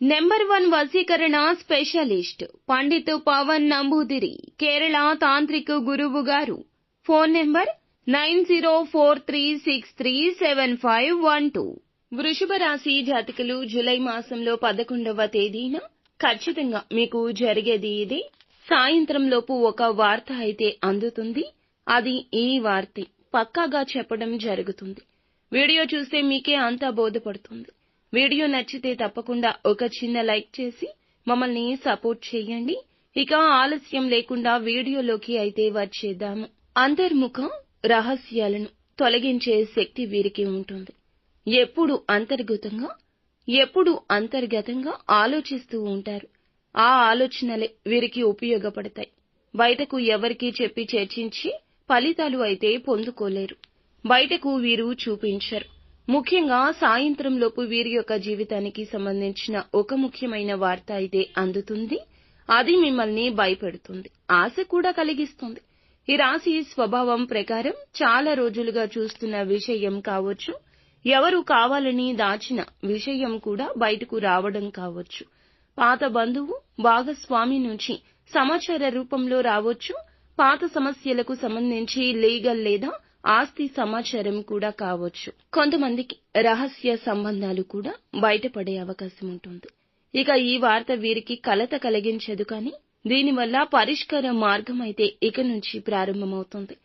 Number one వసీకరణ specialist Pandit Pavan Namboodiri Kerala తాంత్రిక గురువు గారు. Phone number nine zero four three six three seven five one two. వృషభ రాశి జాతకులు జూలై మాసంలో పదకొండవ తేదీన ఖచ్చితంగా మీకు జరిగేది ఇది. సాయంత్రంలోపు ఒక వార్త అయితే అందుతుంది. అది ఈ వార్త. పక్కాగా చెప్పడం జరుగుతుంది. వీడియో చూస్తే మీకే అంతా బోధపడుతుంది. వీడియో నచ్చితే తప్పకుండా ఒక చిన్న లైక్ చేసి మమ్మల్ని సపోర్ట్ చేయండి. ఇక ఆలస్యం లేకుండా వీడియోలోకి అయితే వచ్చేద్దాము. అంతర్ముఖ రహస్యాలను తొలగించే శక్తి వీరికి ఉంటుంది. ఎప్పుడు అంతర్గతంగా ఎప్పుడు అంతర్గతంగా ఆలోచిస్తూ ఉంటారు. ఆ ఆలోచనలే వీరికి ఉపయోగపడతాయి. బయటకు ఎవరికీ చెప్పి చర్చించి ఫలితాలు అయితే పొందుకోలేరు. బయటకు వీరు చూపించరు. ముఖ్యంగా సాయంత్రంలోపు వీరి యొక్క జీవితానికి సంబంధించిన ఒక ముఖ్యమైన వార్త అయితే అందుతుంది. అది మిమ్మల్ని భయపెడుతుంది. ఆశ కూడా కలిగిస్తుంది. ఈ రాశి స్వభావం ప్రకారం చాలా రోజులుగా చూస్తున్న విషయం కావచ్చు. ఎవరు కావాలని దాచిన విషయం కూడా బయటకు రావడం కావచ్చు. పాత బంధువు భాగస్వామి నుంచి సమాచార రూపంలో రావచ్చు. పాత సమస్యలకు సంబంధించి లీగల్ లేదా ఆస్తి సమాచారం కూడా కావచ్చు. కొంతమందికి రహస్య సంబంధాలు కూడా బయటపడే అవకాశం ఉంటుంది. ఇక ఈ వార్త వీరికి కలత కలిగించదు కానీ దీనివల్ల పరిష్కార మార్గం అయితే ఇక నుంచి ప్రారంభమవుతుంది.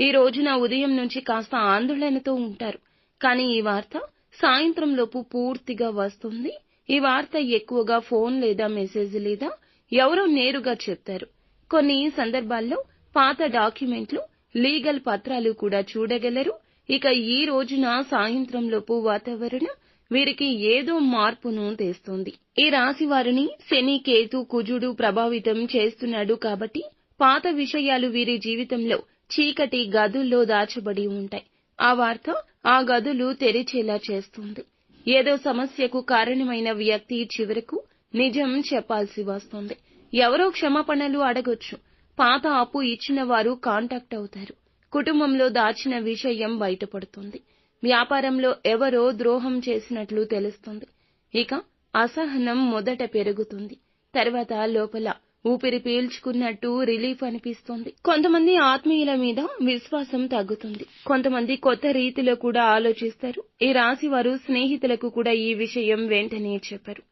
ఈ రోజున ఉదయం నుంచి కాస్త ఆందోళనతో ఉంటారు. కానీ ఈ వార్త సాయంత్రం లోపు పూర్తిగా వస్తుంది. ఈ వార్త ఎక్కువగా ఫోన్ లేదా మెసేజ్ లేదా ఎవరో నేరుగా చెప్తారు. కొన్ని సందర్భాల్లో పాత డాక్యుమెంట్లు లీగల్ పత్రాలు కూడా చూడగలరు. ఇక ఈ రోజున సాయంత్రంలోపు వాతావరణం వీరికి ఏదో మార్పును తెస్తుంది. ఈ రాశి వారిని శని కేతు కుజుడు ప్రభావితం చేస్తున్నాడు కాబట్టి పాత విషయాలు వీరి జీవితంలో చీకటి గదుల్లో దాచబడి ఉంటాయి. ఆ వార్త ఆ గదులు తెరిచేలా చేస్తుంది. ఏదో సమస్యకు కారణమైన వ్యక్తి చివరకు నిజం చెప్పాల్సి వస్తుంది. ఎవరో క్షమాపణలు అడగొచ్చు. పాత అప్పు ఇచ్చిన వారు కాంటాక్ట్ అవుతారు. కుటుంబంలో దాచిన విషయం బయటపడుతుంది. వ్యాపారంలో ఎవరో ద్రోహం చేసినట్లు తెలుస్తుంది. ఇక అసహనం మొదట పెరుగుతుంది. తర్వాత లోపల ఊపిరి పీల్చుకున్నట్టు రిలీఫ్ అనిపిస్తుంది. కొంతమంది ఆత్మీయుల మీద విశ్వాసం తగ్గుతుంది. కొంతమంది కొత్త రీతిలో కూడా ఆలోచిస్తారు. ఈ రాశి వారు స్నేహితులకు కూడా ఈ విషయం వెంటనే చెప్పరు.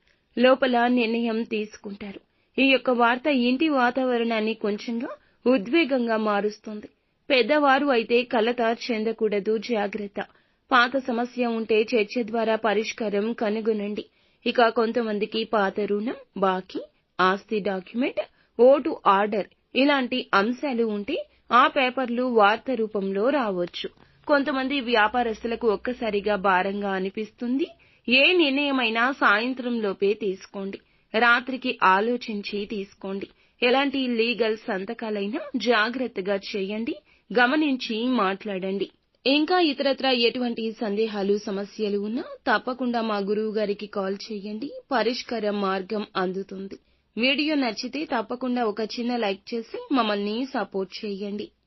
లోపల నిర్ణయం తీసుకుంటారు. ఈ యొక్క వార్త ఇంటి వాతావరణాన్ని కొంచెంగా ఉద్వేగంగా మారుస్తుంది. పెద్దవారు అయితే కలత చెందకూడదు జాగ్రత్త. పాత సమస్య ఉంటే చర్చ ద్వారా పరిష్కారం కనుగొనండి. ఇక కొంతమందికి పాత రుణం బాకీ ఆస్తి డాక్యుమెంట్ ఓటు ఆర్డర్ ఇలాంటి అంశాలు ఉంటే ఆ పేపర్లు వార్త రూపంలో రావచ్చు. కొంతమంది వ్యాపారస్తులకు ఒక్కసారిగా భారంగా అనిపిస్తుంది. ఏ నిర్ణయమైనా సాయంత్రంలోపే తీసుకోండి. రాత్రికి ఆలోచించి తీసుకోండి. ఎలాంటి లీగల్ సంతకాలైనా జాగ్రత్తగా చేయండి. గమనించి మాట్లాడండి. ఇంకా ఇతరత్ర ఎటువంటి సందేహాలు సమస్యలు ఉన్నా తప్పకుండా మా గురువు గారికి కాల్ చేయండి. పరిష్కార మార్గం అందుతుంది. వీడియో నచ్చితే తప్పకుండా ఒక చిన్న లైక్ చేసి మమ్మల్ని సపోర్ట్ చేయండి.